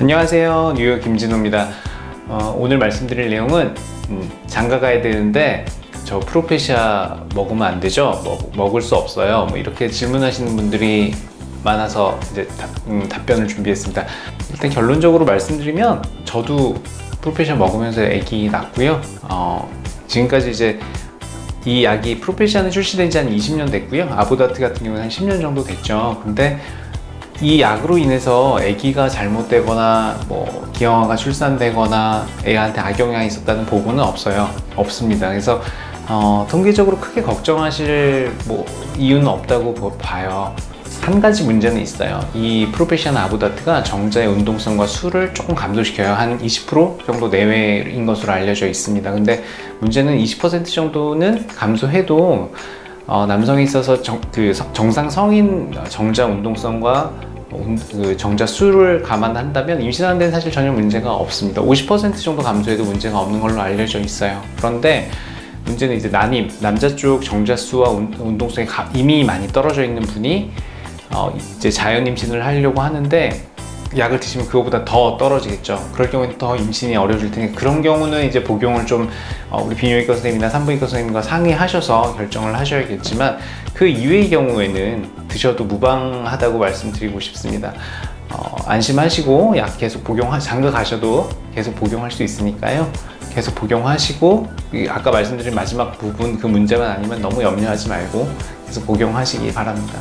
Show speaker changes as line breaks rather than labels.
안녕하세요. 뉴욕 김진호입니다. 어, 오늘 말씀드릴 내용은 음, 장가 가야 되는데 저 프로페시아 먹으면 안 되죠? 먹, 먹을 수 없어요. 뭐 이렇게 질문하시는 분들이 많아서 이제 답, 음, 답변을 준비했습니다. 일단 결론적으로 말씀드리면 저도 프로페시아 먹으면서 아기 낳고요. 어, 지금까지 이제 이 약이 프로페시아는 출시된 지 한 20년 됐고요. 아보다트 같은 경우는 한 10년 정도 됐죠. 근데 이 약으로 인해서 아기가 잘못되거나 뭐 기형아가 출산되거나 애한테 악영향이 있었다는 보고는 없어요. 없습니다. 그래서 어, 통계적으로 크게 걱정하실 뭐 이유는 없다고 보- 봐요. 한 가지 문제는 있어요. 이 프로페시아나 아보다트가 정자의 운동성과 수를 조금 감소시켜요. 한 20% 정도 내외인 것으로 알려져 있습니다. 근데 문제는 20% 정도는 감소해도 어, 남성에 있어서 정, 그 성- 정상 성인 정자 운동성과 운- 그 정자 수를 감안한다면 임신하는 데는 사실 전혀 문제가 없습니다. 50% 정도 감소해도 문제가 없는 걸로 알려져 있어요. 그런데 문제는 이제 난임, 남자 쪽 정자 수와 운- 운동성이 가- 이미 많이 떨어져 있는 분이 어, 이제 자연 임신을 하려고 하는데 약을 드시면 그거보다 더 떨어지겠죠. 그럴 경우에 더 임신이 어려워질 테니 그런 경우는 이제 복용을 좀 어, 우리 비뇨기과 선생님이나 산부인과 선생님과 상의하셔서 결정을 하셔야겠지만 그 이외의 경우에는 드셔도 무방하다고 말씀드리고 싶습니다. 어, 안심하시고 약 계속 복용하 장가 가셔도 계속 복용할 수 있으니까요. 계속 복용하시고 이 아까 말씀드린 마지막 부분 그 문제만 아니면 너무 염려하지 말고 계속 복용하시기 바랍니다.